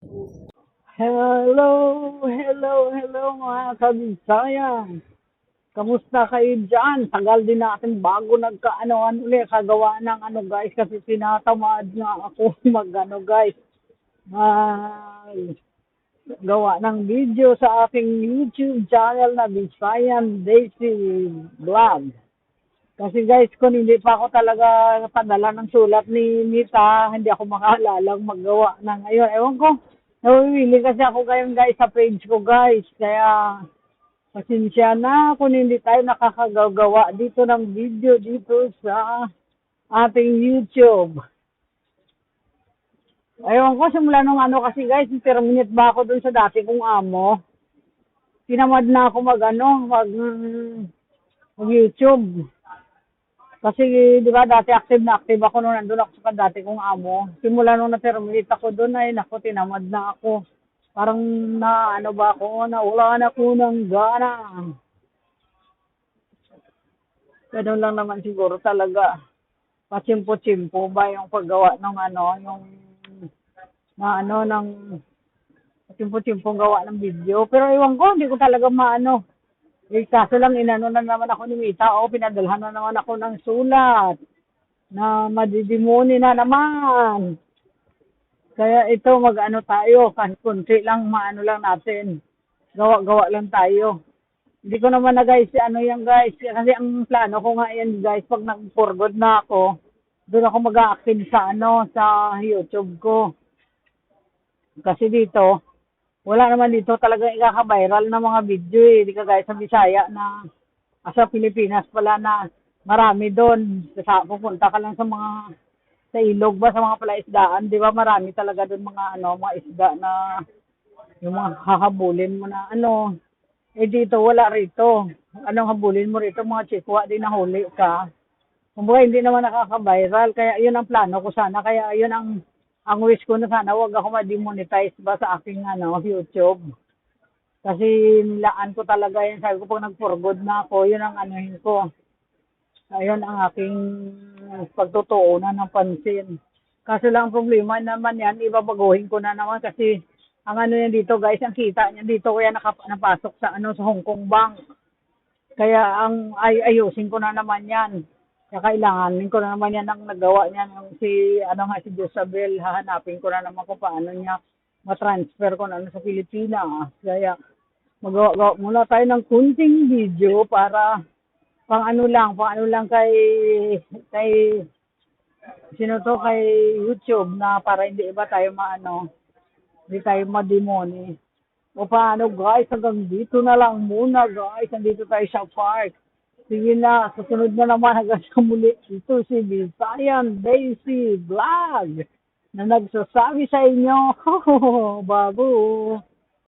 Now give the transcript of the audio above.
Hello, hello, hello mga kabisayan. Kamusta kayo dyan? Tagal din natin bago nagkaanoan ulit. Kagawa ng ano guys kasi tinatamad nga ako mag ano guys. Mag gawa ng video sa aking YouTube channel na Bisayan Daisy Vlog. Kasi guys, kung hindi pa ako talaga padala ng sulat ni Nita, hindi ako makahalalang maggawa ng ayun. Ewan ko, nawawili kasi ako ngayon guys sa page ko guys. Kaya, pasensya na kung hindi tayo nakakagawa dito ng video dito sa ating YouTube. Ewan ko, simula nung ano kasi guys, terminate ba ako dun sa dati kong amo. Tinamad na ako mag ano, mag, mm, mag YouTube. Kasi, di ba, dati active na active ako nung nandun ako sa dati kong amo. Simula nung na-terminate ako doon, ay naku, tinamad na ako. Parang na, ano ba ako, naulan ako ng gana. Ganun lang naman siguro talaga. Pachimpo-chimpo ba yung paggawa ng ano, yung na ano, ng pachimpo-chimpo gawa ng video. Pero iwan ko, hindi ko talaga maano. Eh, kaso lang, inano na naman ako ni Mita. O, pinadalhan na naman ako ng sulat. Na madidimoni na naman. Kaya ito, mag-ano tayo. Kahit kunti lang, maano lang natin. Gawa-gawa lang tayo. Hindi ko naman na guys, ano yan guys. Kasi ang plano ko nga yan guys, pag nag-forward na ako, doon ako mag-active sa ano, sa YouTube ko. Kasi dito, wala naman dito talaga ikaka-viral na mga video eh. Di ka guys sa Bisaya na ah, sa Pilipinas pala na marami doon. Sa pupunta ka lang sa mga sa ilog ba sa mga palaisdaan, di ba marami talaga doon mga ano, mga isda na yung mga hahabulin mo na ano. Eh dito wala rito. Anong habulin mo rito? Mga chikwa din nahuli ka. Kumbaga hindi naman nakaka-viral. Kaya yun ang plano ko sana. Kaya yun ang ang wish ko na sana wag ako ma-demonetize ba sa aking ano, YouTube. Kasi nilaan ko talaga yun. Sabi ko pag nag-forward na ako, yun ang anuhin ko. Ayun ang aking pagtutuunan ng pansin. Kaso lang ang problema naman yan, ibabaguhin ko na naman kasi ang ano yan dito guys, ang kita niya dito kaya nakap- napasok sa ano sa Hong Kong Bank. Kaya ang ay ayusin ko na naman yan. Kaya kailanganin ko na naman yan ang nagawa niya ng si ano nga si Josabel hahanapin ko na naman kung paano niya ma-transfer ko na ano sa Pilipinas. Kaya magawa muna tayo ng kunting video para pang ano lang, pang ano lang kay kay sino to kay YouTube na para hindi iba tayo maano, hindi tayo mademoni. O paano guys, hanggang dito na lang muna guys, nandito tayo sa park. Sige na, susunod na naman hanggang sa muli. Ito si Bisayan Daisy Vlog na nagsasabi sa inyo, babu.